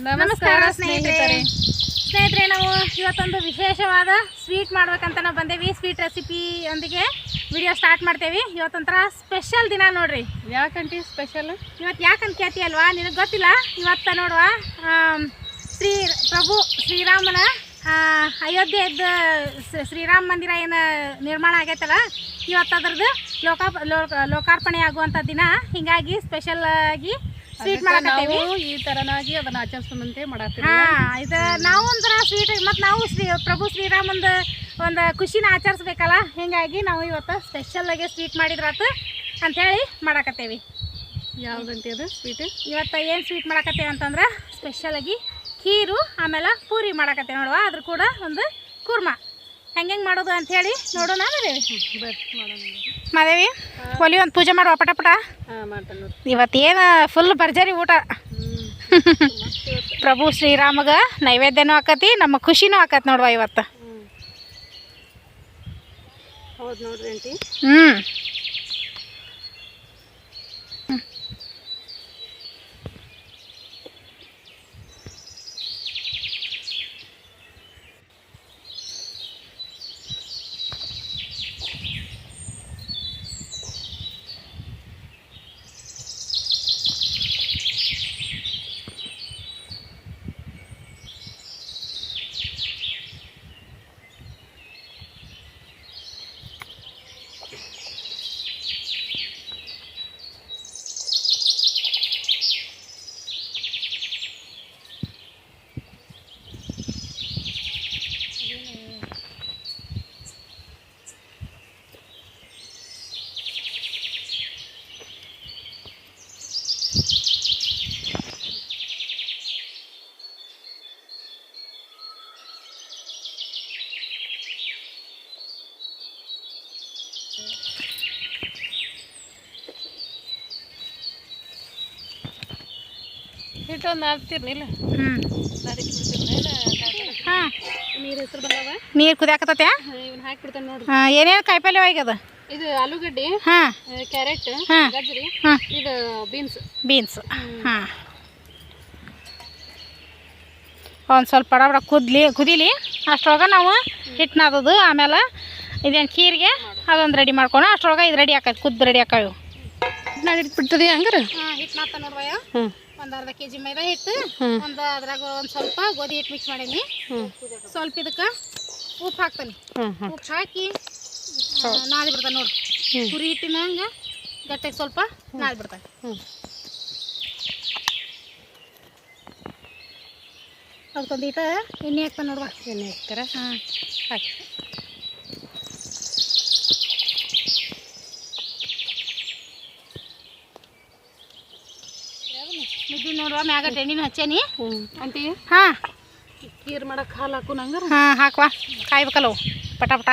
ನಮಸ್ಕಾರ ಸ್ನೇಹಿತರೆ. ಸ್ನೇಹಿತರೆ. ನಾವು ಇವತ್ತೊಂದು ವಿಶೇಷವಾದ ಸ್ವೀಟ್ ಮಾಡ್ಬೇಕಂತ ನಾವು ಬಂದೇವಿ. ಸ್ವೀಟ್ ರೆಸಿಪಿ ಒಂದಿಗೆ ವಿಡಿಯೋ ಸ್ಟಾರ್ಟ್ ಮಾಡ್ತೇವೆ. ಇವತ್ತೊಂಥರ ಸ್ಪೆಷಲ್ ದಿನ ನೋಡ್ರಿ. ಯಾಕಂತಿ ಸ್ಪೆಷಲ್? ಇವತ್ತು ಯಾಕಂತ ಕೇಳ್ತಿ ಅಲ್ವಾ ನಿನಗೆ ಗೊತ್ತಿಲ್ಲ? ಇವತ್ತು ನೋಡುವ ಶ್ರೀ ಪ್ರಭು ಶ್ರೀರಾಮನ ಅಯೋಧ್ಯೆ ಅಯೋಧ್ಯೆಯದ್ದು ಶ್ರೀ- ಶ್ರೀರಾಮ ಮಂದಿರ ಏನು ನಿರ್ಮಾಣ ಆಗೈತಲ್ಲ ಇವತ್ತು ಅದ್ರದ್ದು ಲೋಕ- ಲೋಕಾರ್ಪಣೆ ಆಗುವಂಥ ದಿನ. ಹೀಗಾಗಿ ಸ್ಪೆಷಲ್ ಆಗಿ ಸ್ವೀಟ್ ಮಾಡಕತ್ತೇವಿ. ಈ ತರನಾಗಿ ಅದನ್ನ ಆಚರಿಸುವಂತೆ ಮಾಡತ್ತೀವಿ. ಹಾ ಇದು ನಾವು ಒಂಥರ ಸ್ವೀಟ್ ಮತ್ತು ನಾವು ಶ್ರೀ ಪ್ರಭು ಶ್ರೀರಾಮಂದ ಒಂದು ಖುಷಿನ ಆಚರಿಸ್ಬೇಕಲ್ಲ? ಹಿಂಗಾಗಿ ನಾವು ಇವತ್ತು ಸ್ಪೆಷಲ್ ಆಗಿ ಸ್ವೀಟ್ ಮಾಡಿದ್ರಾತು ಅಂಥೇಳಿ ಮಾಡಕತ್ತೇವಿ. ಯಾವ್ದಂತೆ ಅದು ಸ್ವೀಟ್? ಇವತ್ತು ಏನು ಸ್ವೀಟ್ ಮಾಡಕತ್ತೇವೆ ಅಂತಂದ್ರೆ ಸ್ಪೆಷಲ್ ಆಗಿ ಖೀರು ಆಮೇಲೆ ಪೂರಿ ಮಾಡಕತ್ತೇವೆ ನೋಡುವ? ಅದ್ರ ಕೂಡ ಒಂದು ಕುರ್ಮ. ಹೆಂಗೆ ಮಾಡೋದು ಅಂಥೇಳಿ ನೋಡೋಣ ಮಾದೇವಿ. ಮಾದೇವಿ. ಒಲಿ ಒಂದು ಪೂಜೆ ಮಾಡುವ ಪಟ ಪಟ. ಇವತ್ತೇನು ಫುಲ್ ಭರ್ಜರಿ ಊಟ. ಪ್ರಭು ಶ್ರೀರಾಮಗ ನೈವೇದ್ಯನೂ ಆಕತಿ ನಮ್ಮ ಖುಷಿನೂ ಆಕತಿ ನೋಡುವ ಇವತ್ತು. ಹ್ಞೂ ಹಿಟ್ಟು ಒಂದು ಹಾಂ. ನೀರು ಹೆಸರು ಬಂದವ? ನೀರು ಕುದಿಯಾಕತ್ತತೆ ಇವನ್ನ ಹಾಕ್ಬಿಡ್ತಾನೆ ನೋಡ್ರಿ ಹಾಂ ಏನೇನು ಕಾಯಿಪಲ್ಯ ಆಗ್ಯದ ಇದು ಆಲೂಗಡ್ಡಿ ಹಾಂ. ಕ್ಯಾರೆಟ್ ಹಾ. ಗಜ್ರಿ ಹಾಂ. ಇದು ಬೀನ್ಸ್. ಬೀನ್ಸ್. ಹಾಂ. ಒಂದು ಸ್ವಲ್ಪ ಬಡ ಬಡ ಕುದ್ಲಿ ಕುದಿಲಿ. ಅಷ್ಟರೊಳಗೆ ನಾವು ಹಿಟ್ಟು ನಾದದು ಆಮೇಲೆ ಇದೇನು ಖೀರಿಗೆ ಅದೊಂದು ರೆಡಿ ಮಾಡ್ಕೊಂಡು ಅಷ್ಟ್ರೊಳಗೆ ಇದು ರೆಡಿ ಆಕೈತಿ ಕುದ್ದು ರೆಡಿ ಆಕಾವು ಬಿಡ್ತದೆ ಹಂಗಾರೆ? ಹಾಂ ಹಿಟ್ಟು ನಾತ ನೋಡ್ವಯ್ಯ ಹ್ಞೂ ಒಂದು ಅರ್ಧ ಕೆಜಿ ಮೈದಾ ಹಿಟ್ಟು. ಒಂದು ಅದ್ರಾಗ ಒಂದು ಸ್ವಲ್ಪ ಗೋಧಿ ಹಿಟ್ಟು ಮಿಕ್ಸ್ ಮಾಡೀನಿ. ಸ್ವಲ್ಪ ಇದಕ್ಕ ಉಪ್ಪು ಹಾಕ್ತಾನೆ. ಉಪ್ಪು ಹಾಕಿ ನಾದಿ ಬಿಡ್ತಾನೆ ನೋಡಿ. ಕುರಿ ಹಿಟ್ಟಿನ ಹಂಗೆ ಗಟ್ಟಿಗೆ ಸ್ವಲ್ಪ ನಾದಿ ಬಿಡ್ತಾನೆ. ಅದಕ್ಕೊಂದು ಈಟ ಎಣ್ಣೆ ಹಾಕ್ತಾನೆ ನೋಡುವ. ಎಣ್ಣೆ ಹಾಕ್ತಾರ? ಹಾಂ. ಹಾಕಿ. ನೋಡುವ ಮ್ಯಾಗ ಎಣ್ಣೆನೂ ಹಚ್ಚೇನಿ? ಆಂಟಿ ಹಾಂ. ಖೀರ್ ಮಾಡಕ್ಕೆ ಹಾಲು ಹಾಕು ನಂಗಾರ. ಹಾಂ ಹಾಕುವ ಕಾಯ್ಬೇಕಲ್ಲ ಅವು. ಪಟ ಪಟ.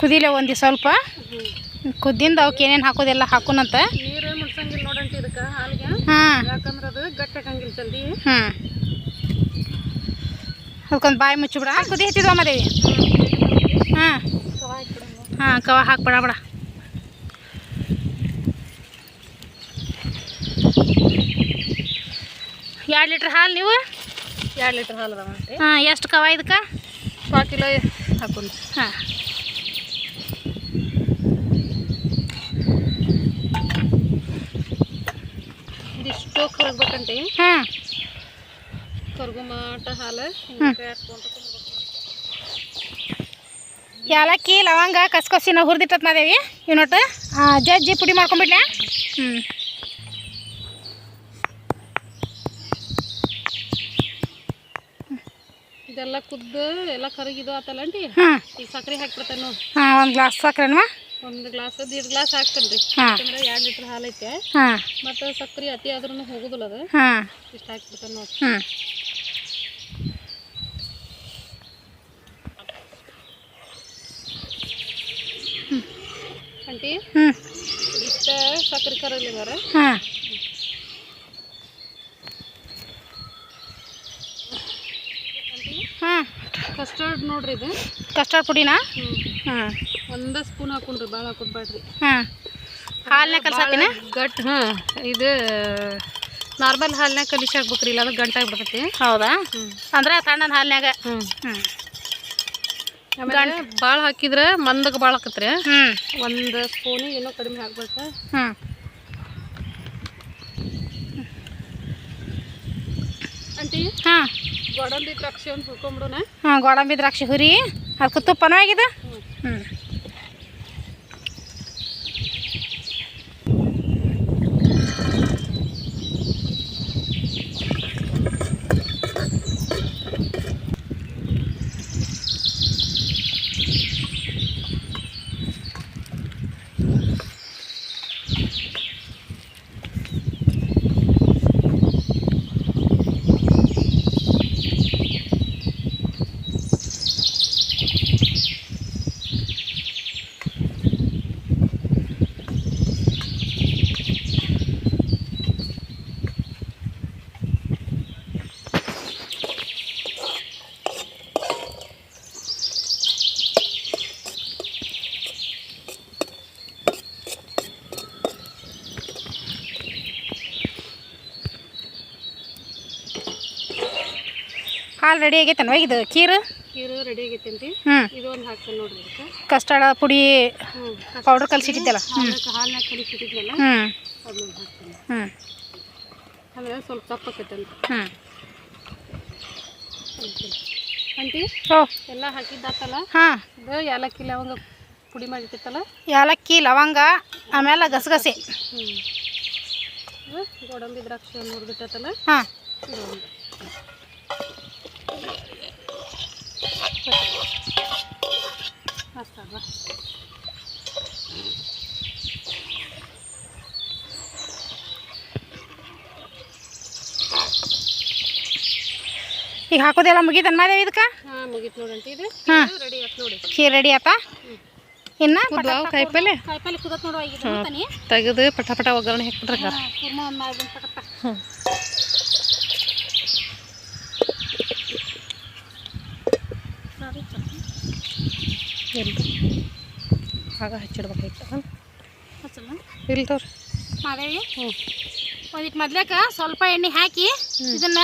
ಕುದಿಲೆ ಒಂದು ಸ್ವಲ್ಪ. ಕುದ್ದಿಂದ ಅವಕ್ಕೆ ಏನೇನು ಹಾಕೋದೆಲ್ಲ ಹಾಕೋಣಂತ ನೀರು ಮುಡ್ಸಂಗಿಲ್ಲ ನೋಡಂಟಿ ಇದಕ್ಕೆ ಹಾಲಿಗೆ. ಹಾಂ. ಯಾಕಂದ್ರೆ ಅದು ಗಟ್ಟಾಗಂಗಿಲ್ಲ ಜಲ್ದಿ. ಹಾಂ. ಅದಕ್ಕೊಂದು ಬಾಯಿ ಮುಚ್ಚಿಬಿಡ ಕುದಿ ಹತ್ತಿದ್ವ ಮದೇವಿ. ಹಾಂ. ಹಾಂ ಕವ ಹಾಕ್ಬೇಡ ಬೇಡ ಎರಡು ಲೀಟ್ರ್ ಹಾಲು ನೀವು? ಎರಡು ಲೀಟ್ರ್ ಹಾಲು ಅದಾವ ಹಾಂ ಎಷ್ಟು ಕವ ಇದಕ್ಕೆ? ಪಾವು ಕಿಲೋ ಹಾಕೊಂಡು ಹಾಂ. ಇದಿಷ್ಟು ಕರಗ್ಬೇಕಂಟಿ ಹಾಂ ಕರ್ಗು ಮಾಟ ಹಾಲು. ಹಾಕ್ಕೊಂಡು ಏಲಕ್ಕಿ ಲವಂಗ ಕಸ್ಕೊಸಿ ನಾವು ಹುರಿದಿಟ್ಟತ್ ಮಾದೇವಿ ಇವ್ ನೋಟ್ಟು ಜಜ್ಜಿ ಪುಡಿ ಮಾಡ್ಕೊಂಬಿಡ್ಲಾ? ಹ್ಞೂ ಇದೆಲ್ಲ ಕುದ್ದು ಎಲ್ಲ ಕರಗಿದು ಆತಲ್ಲ ಈ ಸಕ್ರೆ ಈಗ ಸಕ್ಕರೆ ಹಾಕ್ಬಿಡ್ತಾನೆ ನೋಡಿ. ಹಾಂ ಒಂದು ಗ್ಲಾಸ್ ಸಕ್ಕರೆನಾ ಒಂದು ಗ್ಲಾಸ್ ದೀಡ್ ಗ್ಲಾಸ್ ಹಾಕ್ತಲ್ರಿ ರೀ. ಯಾಕಂದ್ರೆ ಎರಡು ಲೀಟ್ರ್ ಹಾಲು ಐತೆ ಮತ್ತು ಸಕ್ಕರೆ ಅತಿ ಆದ್ರೂ ಹೋಗುದಿಲ್ಲ ಅದು. ಇಷ್ಟು ಹಾಕ್ಬಿಡ್ತಾನೆ ನೋಡಿ. ಹ್ಞೂ ಹ್ಞೂ ಇಷ್ಟ ಸಕ್ಕರೆ ಕರಗ್ಲಿದಾರ ಹಾಂ. ಹಾಂ. ಕಸ್ಟರ್ಡ್ ನೋಡ್ರಿ ಇದು. ಕಸ್ಟರ್ಡ್ ಪುಡಿನಾ? ಹಾಂ. ಒಂದ ಸ್ಪೂನ್ ಹಾಕೊಂಡ್ರಿ ಭಾಳ ಹಾಕೋದ್ ಬ್ಯಾಡ್ರಿ ಹಾಂ ಹಾಲ್ನಾಗ ಕಲ್ಸತ್ತಿನ ಗಟ್ ಹಾಂ. ಇದು ನಾರ್ಮಲ್ ಹಾಲ್ನಾಗ ಕಲಿಸಿ ಹಾಕ್ಬೇಕ್ರಿ ಇಲ್ಲ ಅದು ಗಂಟಾಗ್ಬಿಡ್ತೈತಿ ಹೌದಾ? ಅಂದ್ರೆ ತಣ್ಣನ ಹಾಲ್ನಾಗ ಹ್ಞೂ ಹ್ಞೂ ಆಮೇಲೆ ಭಾಳ ಹಾಕಿದ್ರೆ ಮಂದಕ್ಕೆ ಭಾಳ ಆಕತ್ರಿ. ಹ್ಞೂ ಒಂದು ಸ್ಪೂನ್ ಏನೋ ಕಡಿಮೆ ಹಾಕ್ಬೇಕು. ಹ್ಞೂ ಆಂಟಿ ಹಾಂ. ಗೋಡಂಬಿ ದ್ರಾಕ್ಷಿ ಒಂದು ಹುರ್ಕೊಂಬಿಡೋಣ. ಹಾಂ ಗೋಡಂಬಿ ದ್ರಾಕ್ಷಿ ಹುರಿ. ಅದಕ್ಕೆ ತುಪ್ಪನೂ ಆಗಿದೆ? ಹ್ಞೂ ಹಾಲು ರೆಡಿ ಆಗೈತೇನು ಇದು? ಖೀರು? ಖೀರು ರೆಡಿ ಆಗೈತೇನ್ರಿ. ಹ್ಞೂ ಇದು ಒಂದು ಹಾಕ್ತಾನೆ ನೋಡ್ರಿ ಕಸ್ಟರ್ಡ್ ಪುಡಿ ಪೌಡ್ರ್ ಕಲ್ಸಿಟ್ಟಿದ್ದಲ್ಲ? ಹ್ಞೂ ಹಾಲ್ನಾಗ ಕಲಿಸಿಟ್ಟಿದ್ನಲ್ಲ ಹ್ಞೂ ಅದನ್ನ ಹಾಕ್ತೀನಿ ಹ್ಞೂ ಆಮೇಲೆ ಸ್ವಲ್ಪ ತಪ್ಪಕೈತಂತ ಹ್ಞೂ ಆಂಟಿ ಓ. ಎಲ್ಲ ಹಾಕಿದ್ದಾತಲ್ಲ ಹಾಂ. ಇದು ಏಲಕ್ಕಿ ಲವಂಗ ಪುಡಿ ಮಾಡಿಟ್ಟಿತ್ತಲ್ಲ? ಏಲಕ್ಕಿ ಲವಂಗ ಆಮೇಲೆ ಗಸಗಸೆ. ಹ್ಞೂ ಗೋಡಂಬಿ ದ್ರಾಕ್ಷಿ ನೋಡ್ಬಿಟ್ಟೈತಲ್ಲ ಹಾಂ. ಈಗ ಹಾಕೋದೆಲ್ಲ ಮುಗಿದನ್ ಮಾದೇವಿ ಇದಕ್ಕೆ? ಹಾಂ ಮುಗೀತು ನೋಡಂಟಿ ಇದು. ಹಾಂ. ರೆಡಿ ಆಯ್ತು ನೋಡಿ. ಖೀರ್ ರೆಡಿ ಆತಾ? ಇನ್ನ ಕುದ್ವಾವ ಕಾಯಿಪಲ್ಲೆ ಕಾಯಿಪಲ್ಲೆ ಕುದತ್ ನೋಡುವ ಈಗ ತೆಗೆದು ಪಟ ಪಟ ಒಗ್ಗರಣೆ ಹಾಕ್ಬಿಟ್ರೆ ಕುರ್ಮ ಒಂದು ಮಾಡಿ ಪಟಪ್ಪ ಹ್ಞೂ ಎಲ್ರಿ ಆಗ ಹಚ್ಚಿಡ್ಬೇಕಾಯ್ತು. ಹಚ್ಚಲ್ಲ ತೋರಿ. ಮಾದೇವಿ? ಹ್ಞೂ ಒಂದಿಟ್ಟು ಮೊದ್ಲೇಕ ಸ್ವಲ್ಪ ಎಣ್ಣೆ ಹಾಕಿ ಇದನ್ನ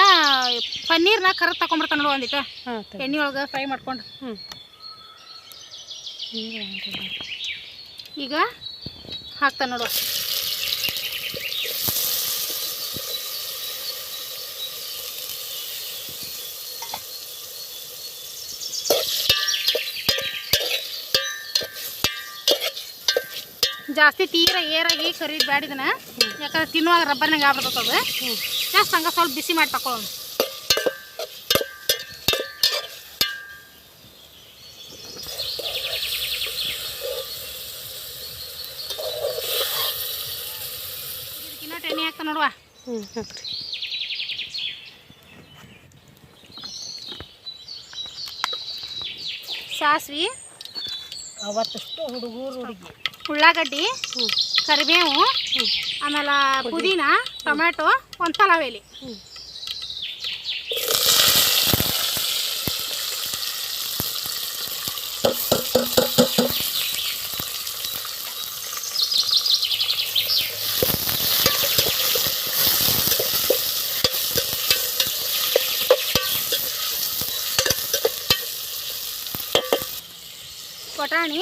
ಪನ್ನೀರ್ನ ಕರೆದು ತಗೊಂಡ್ಬಿಡ್ತಾನೆ ನೋಡು ಒಂದಿಟ್ಟು ಹಾಂ ಎಣ್ಣೆ ಒಳಗೆ ಫ್ರೈ ಮಾಡ್ಕೊಂಡು. ಹ್ಞೂ ಈಗ ಹಾಕ್ತಾನೆ ನೋಡು. ಜಾಸ್ತಿ ತೀರ ಏರಾಗಿ ಕರಿದ್ ಬ್ಯಾಡಿದನ ಯಾಕಂದ್ರೆ ತಿನ್ನುವಾಗ ರಬ್ಬರ್ನಾಗ ಆಗ್ಬಿಡ್ತದ ಅದು. ಹ್ಞೂ ಜಾಸ್ತಿ ಹಂಗ ಸ್ವಲ್ಪ ಬಿಸಿ ಮಾಡಿ ತಕೊಳ್ಳೋಣ ಇದಕ್ಕಿನ್ನ ಎಣ್ಣೆ ಹಾಕ್ತಾ ನೋಡುವ. ಹ್ಞೂ ಸಾಸ್ವಿ. ಅವತ್ತಷ್ಟು ಹುಡುಗರು ಹುಡುಗಿ. ಉಳ್ಳಾಗಡ್ಡಿ ಹ್ಞೂ ಕರಿಬೇವು ಹ್ಞೂ ಆಮೇಲೆ ಪುದೀನ ಟೊಮ್ಯಾಟೊ ಒಂದು ಪಲಾವೇಲಿ ಹ್ಞೂ ವಟಾಣಿ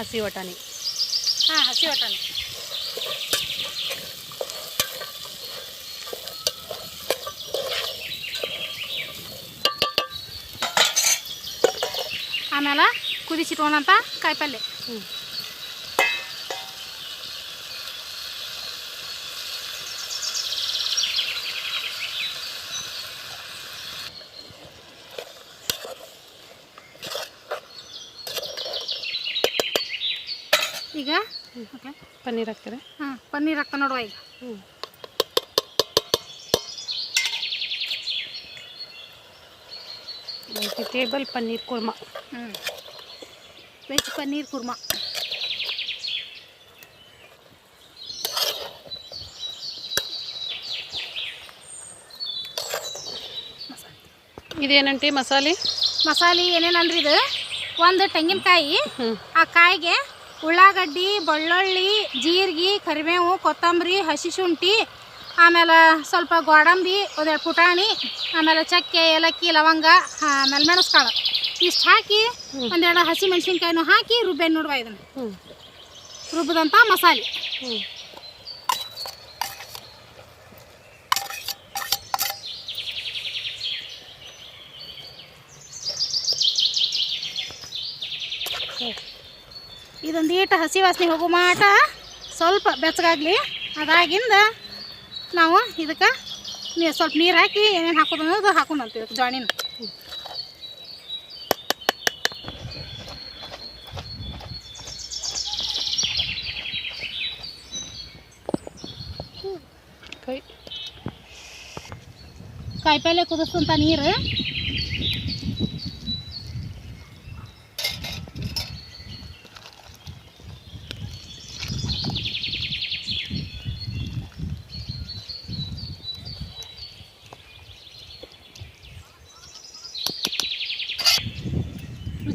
ಹಸಿ ವಟಾಣಿ. ಹಾಂ ಹಸಿ ವಟಾಣಿ. ಆಮೇಲೆ ಕುದಿಸಿಟ್ಕೊಂಡಂತ ಕಾಯಿಪಲ್ಲೆ. ಹ್ಞೂ ಈಗ ಓಕೆ. ಪನ್ನೀರ್ ಹಾಕ್ತಾರೆ? ಹಾಂ ಪನ್ನೀರ್ ಹಾಕ್ತಾ ನೋಡುವ ಈಗ. ಹ್ಞೂ. ವೆಜಿಟೇಬಲ್ ಪನ್ನೀರ್ ಕುರ್ಮಾ. ಹ್ಞೂ. ವೆಜ್ ಪನ್ನೀರ್ ಕುರ್ಮಾ. ಇದೇನಂಟಿ ಮಸಾಲೆ? ಮಸಾಲೆ ಏನೇನಂದ್ರೆ ಇದು? ಒಂದು ತೆಂಗಿನಕಾಯಿ ಹ್ಞೂ. ಆ ಕಾಯಿಗೆ ಉಳ್ಳಾಗಡ್ಡಿ ಬೆಳ್ಳುಳ್ಳಿ ಜೀರಿಗೆ ಕರಿಬೇವು ಕೊತ್ತಂಬರಿ ಹಸಿ ಶುಂಠಿ ಆಮೇಲೆ ಸ್ವಲ್ಪ ಗೋಡಂಬಿ ಒಂದೆರಡು ಪುಟಾಣಿ ಆಮೇಲೆ ಚಕ್ಕೆ ಏಲಕ್ಕಿ ಲವಂಗ ಆಮೇಲೆ ಮೆಣಸ್ಕಾಳು. ಇಷ್ಟು ಹಾಕಿ ಒಂದೆರಡು ಹಸಿ ಮೆಣಸಿನ್ಕಾಯಿನೂ ಹಾಕಿ ರುಬ್ಬೇನು ನೋಡುವ ಇದನ್ನು. ರುಬ್ಬಿದಂಥ ಮಸಾಲೆ. ಇದೊಂದು ಈಟ ಹಸಿ ವಾಸನೆ ಹೋಗೋ ಮಾಟ. ಸ್ವಲ್ಪ ಬೆಚ್ಚಗಾಗಲಿ. ಅದಾಗಿಂದ ನಾವು ಇದಕ್ಕೆ ನೀರು ಸ್ವಲ್ಪ ನೀರು ಹಾಕಿ ಏನೇನು ಹಾಕೋದು ಅನ್ನೋದು ಹಾಕೊಂಡಂತೀವಿ ಇದಕ್ಕೆ ಜಾಣಿನ ಕೈ. ಕಾಯಿಪಲ್ಲೆ ಕುದಿಸ್ತಂಥ ನೀರು.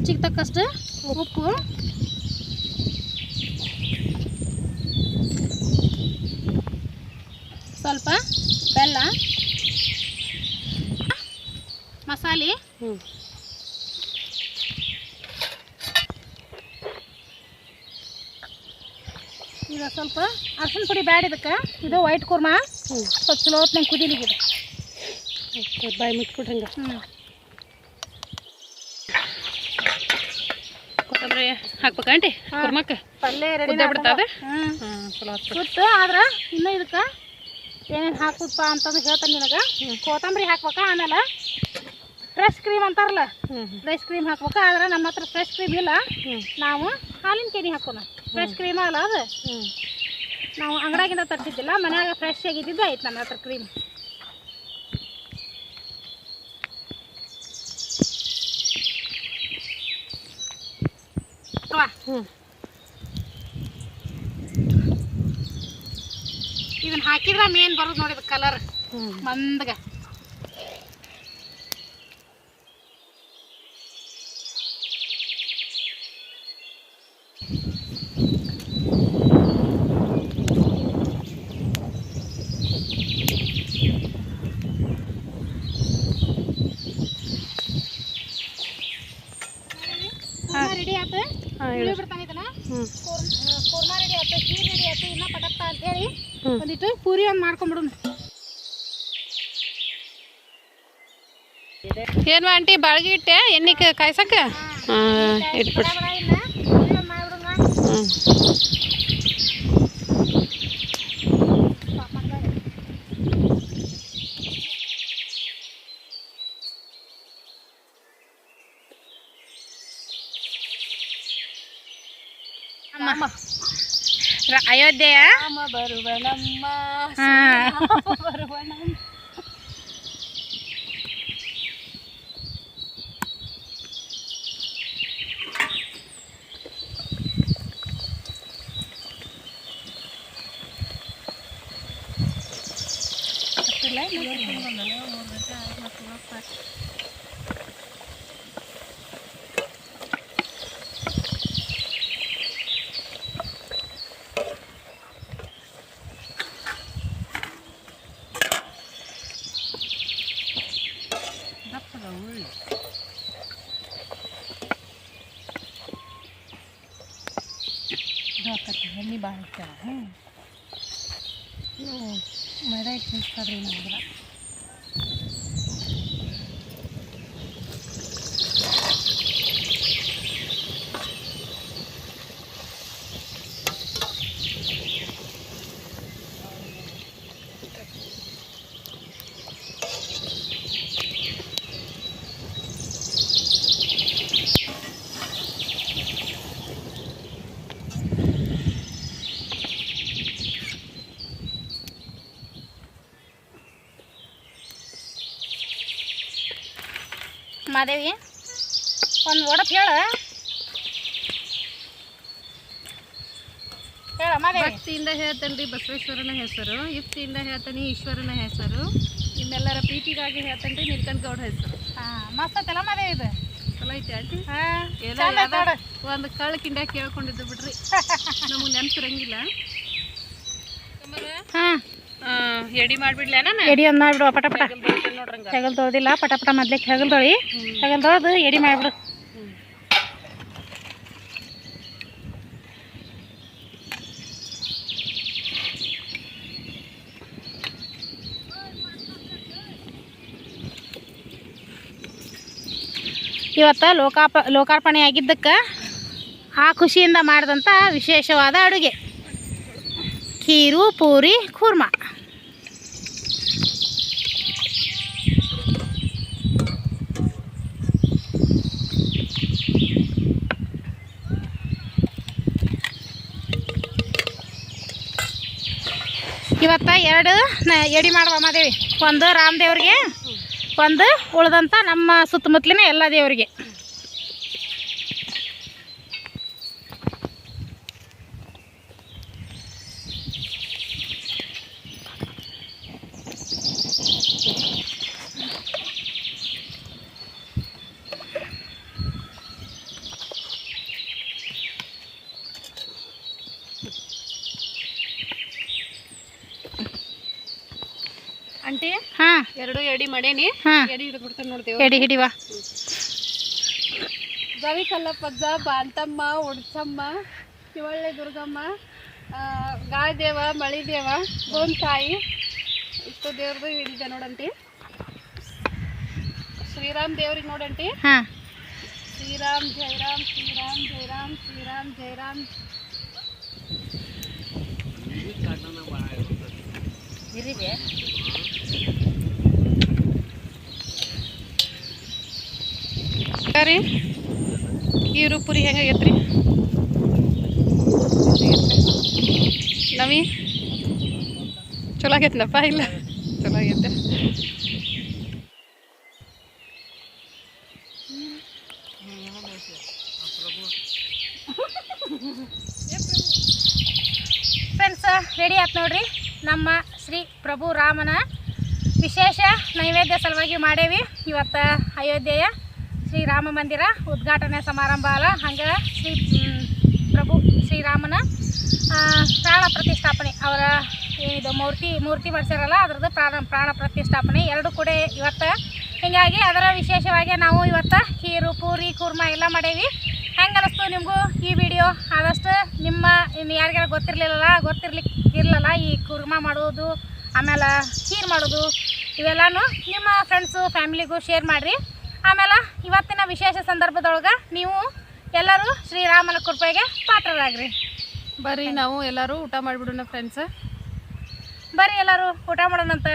ರುಚಿಗೆ ತಕ್ಕಷ್ಟು ಉಪ್ಪು. ಸ್ವಲ್ಪ ಬೆಲ್ಲ. ಮಸಾಲೆ. ಹ್ಞೂ ಈಗ ಸ್ವಲ್ಪ ಅರ್ಶಿನ ಪುಡಿ ಬ್ಯಾಡ ಇದಕ್ಕೆ. ಇದು ವೈಟ್ ಕುರ್ಮಾ. ಹ್ಮ್. ಸ್ವಲ್ಪ ಚಲೋ ಹೊತ್ನಾಗ ಕುದಿಲಿಗಿದೆ ಬಾಯಿ ಮುಟ್ಬಿಟ್ರಿ ಹಂಗೆ. ಹ್ಞೂ ಕೊತ್ತಂಬರಿ ಹಾಕ್ಬೇಕಂಟಿ. ಕುರ್ಮಕ್ಕೆ? ಪಲ್ಯ ರೆಡಿ ಆತು ಸುತ್ತು ಆದ್ರೆ ಇನ್ನೂ ಇದಕ್ಕೆ ಏನೇನು ಹಾಕುದಪ್ಪ ಅಂತಂದು ಹೇಳ್ತಾನೆ ನಿನಗೆ. ಕೊತ್ತಂಬರಿ ಹಾಕ್ಬೇಕ ಆಮೇಲೆ ಫ್ರೆಶ್ ಕ್ರೀಮ್ ಅಂತಾರಲ್ಲ ಫ್ರೆಶ್ ಕ್ರೀಮ್ ಹಾಕ್ಬೇಕು ಆದ್ರೆ ನಮ್ಮ ಹತ್ರ ಫ್ರೆಶ್ ಕ್ರೀಮ್ ಇಲ್ಲ. ನಾವು ಹಾಲಿನ ಕೆನಿ ಹಾಕೋಣ. ಫ್ರೆಶ್ ಕ್ರೀಮ್ ಅಲ್ಲ ಅದು. ನಾವು ಅಂಗಡಿಯಾಗಿಂದ ತರಿಸಿದ್ದಿಲ್ಲ ಮನ್ಯಾಗ ಫ್ರೆಶ್ ಆಗಿದ್ದಿದ್ದು ಆಯ್ತು ನಮ್ಮ ಹತ್ರ ಕ್ರೀಮ್ ಹ್ಞೂ ಇದನ್ನ ಹಾಕಿದ್ರೆ ಮೇನ್ ಬರೋದು ನೋಡಿ ಕಲರ್ ಮಂದಗ ರೆಡಿ ಆಯ್ತು ಹಾಂ ಹೇಳಿ ಬಿಡ್ತಾನೆ ಇದನ್ನ ಹ್ಞೂ ಕೋರ್ಮಾ ರೆಡಿ ಆಯ್ತು ಖೀರ್ ರೆಡಿ ಆಯ್ತು ಇನ್ನ ಪಟಕ್ತ ಅಂತ ಹೇಳಿ ಹ್ಞೂ ಒಂದಿಟ್ಟು ಪೂರಿ ಒಂದು ಮಾಡ್ಕೊಂಬಿಡೋಣ. ಏನು ಆಂಟಿ ಬಾಳ್ಗಿ ಇಟ್ಟೆ ಎಣ್ಣೆ ಕಾಯ್ಸಕ್ಕೆ ಹಾಂ. ಇಟ್ಬಿಡ್ರಿ ಬಡ ಬಡ ಇನ್ನ ಪೂರಿ ಒಂದ್ ಮಾಡ್ಬಿಡೋಣ ಹ್ಞೂ ಅಯೋಧ್ಯೆಯ ಬರುವ ನಮ್ಮ ಬರುವ ಎಣ್ಣೆ ಮರ ಇಟ್ಟಿರ್ತಾರ್ರಿ ಮಾದೇವಿ? ಒಂದು ಒಡಪ್ ಹೇಳ. ಹೇಳ ಮಾದೇವಿ. ಭಕ್ತಿಯಿಂದ ಹೇಳ್ತೇನೆ ರೀ ಬಸವೇಶ್ವರನ ಹೆಸರು ಯುಕ್ತಿಯಿಂದ ಹೇಳ್ತಾನೆ ಈಶ್ವರನ ಹೆಸರು ನಿಮ್ಮೆಲ್ಲರ ಪ್ರೀತಿಗಾಗಿ ಹೇಳ್ತೇನೆ ರೀ ಗೌಡ ಹೆಸರು. ಹಾಂ ಮಸ್ತ್ ಐತಲ್ಲ ಮಾದೇವಿ ಇದು? ಚಲೋ ಐತಿ ಆಂಟಿ. ಹಾ. ಒಂದು ಕಳ್ಳ ಕಿಂಡ ಕೇಳ್ಕೊಂಡಿದ್ದು ಬಿಡ್ರಿ. ನಮಗೆ ನೆನಪಿರಂಗಿಲ್ಲ. ಹಾ. ಎಡಿ ಮಾಡಿಬಿಡ್ಲ ನಾನು? ಎಡಿ ಒಂದು ಮಾಡಿಬಿಡು ಪಟ ಪಟ. ಹೆಗಲ್ ತೊಳ್ದಿಲ್ಲ ಪಟ ಪಟ ಮೊದ್ಲೇ ಹೆಗಲ್ ತೊಳಿ. ಹೆಗಲ್ ತೊಳೆದು ಎಡಿ ಮಾಡಿಬಿಡು. ಇವತ್ತು ಲೋಕಾಪ ಲೋಕಾರ್ಪಣೆ ಆಗಿದ್ದಕ್ಕೆ ಆ ಖುಷಿಯಿಂದ ಮಾಡಿದಂಥ ವಿಶೇಷವಾದ ಅಡುಗೆ. ಖೀರು ಪೂರಿ ಖೂರ್ಮಾ ಇವತ್ತ ಎರಡು ಎಡಿ ಮಾಡುವ ಮಾದೇವಿ ಒಂದು ರಾಮದೇವ್ರಿಗೆ ಒಂದು ಉಳ್ದಂಥ ನಮ್ಮ ಸುತ್ತಮುತ್ತಲಿನ ಎಲ್ಲ ದೇವರಿಗೆ ಆಂಟಿ ಹಾಂ ಎಡಿ ಮಾಡೇನಿ. ಎಡಿ ನೋಡ್ತೇವೆ ಎಡಿ ಹಿಡಿವ. ಗವಿ ಕಲ್ಲಪ್ಪಜ್ಜ ಬಾಂತಮ್ಮ ಉಡ್ಸಮ್ಮ ಶಿವಳ್ಳಿ ದುರ್ಗಮ್ಮ ಆ, ಗಾಳಿದೇವ ಮಳಿದೇವ ಗೋಂತಾಯಿ. ಇಷ್ಟು ದೇವ್ರದ್ದು ಹಿಡಿದೆ ನೋಡಂಟಿ ಶ್ರೀರಾಮ್ ದೇವ್ರಿಗೆ ನೋಡಂಟಿ ಹಾಂ. ಶ್ರೀರಾಮ್ ಜೈರಾಮ್ ಶ್ರೀರಾಮ್ ಜೈರಾಮ್ ಶ್ರೀರಾಮ್ ಜಯರಾಮ್ ರೀ? ಈರು ಪುರಿ ಹೆಂಗಾಗೈತ್ರಿ ನವಿ ಚಲೋ ಆಗೈತಿನಪ್ಪ ಇಲ್ಲ? ಚಲೋ ಆಗೈತೆ. ಫ್ರೆಂಡ್ಸ್ ರೆಡಿ ಆಯ್ತು ನೋಡ್ರಿ. ನಮ್ಮ ಶ್ರೀ ಪ್ರಭು ರಾಮನ ವಿಶೇಷ ನೈವೇದ್ಯ ಸಲುವಾಗಿ ಮಾಡೇವಿ ಇವತ್ತು ಅಯೋಧ್ಯೆಯ. ಶ್ರೀ ರಾಮ ಮಂದಿರ ಉದ್ಘಾಟನೆ ಸಮಾರಂಭ ಅಲ್ಲ? ಹಂಗೆ ಶ್ರೀ ಪ್ರಭು ಶ್ರೀರಾಮನ ಪ್ರಾಣ ಪ್ರತಿಷ್ಠಾಪನೆ ಅವರ ಇದು ಮೂರ್ತಿ ಮೂರ್ತಿ ಮಾಡಿಸ್ಯಾರಲ್ಲ, ಅದ್ರದ್ದು ಪ್ರಾಣ ಪ್ರಾಣ ಪ್ರತಿಷ್ಠಾಪನೆ ಎರಡು ಕೂಡ ಇವತ್ತು. ಹೀಗಾಗಿ ಅದರ ವಿಶೇಷವಾಗಿ ನಾವು ಇವತ್ತು ಖೀರು, ಪೂರಿ, ಕೂರ್ಮ ಎಲ್ಲ ಮಾಡೇವಿ. ಹೆಂಗೆ ಅನ್ನಿಸ್ತು ನಿಮಗೂ ಈ ವಿಡಿಯೋ? ಆದಷ್ಟು ನಿಮ್ಮ ಯಾರಿಗಾರ ಗೊತ್ತಿರಲಿಲ್ಲಲ್ಲ ಗೊತ್ತಿರ್ಲಿಕ್ಕೆ ಇರಲಿಲ್ಲ ಈ ಕುರ್ಮ ಮಾಡೋದು, ಆಮೇಲೆ ಖೀರ್ ಮಾಡೋದು, ಇವೆಲ್ಲನೂ ನಿಮ್ಮ ಫ್ರೆಂಡ್ಸು ಫ್ಯಾಮಿಲಿಗೂ ಶೇರ್ ಮಾಡಿರಿ. ಆಮೇಲೆ ಇವತ್ತಿನ ವಿಶೇಷ ಸಂದರ್ಭದೊಳಗೆ ನೀವು ಎಲ್ಲರೂ ಶ್ರೀರಾಮನ ಕೃಪೆಗೆ ಪಾತ್ರರಾಗ್ರಿ. ಬರ್ರಿ ನಾವು ಎಲ್ಲರೂ ಊಟ ಮಾಡಿಬಿಡೋಣ ಫ್ರೆಂಡ್ಸ್ ಬರ್ರಿ ಎಲ್ಲರೂ ಊಟ ಮಾಡೋಣಂತ.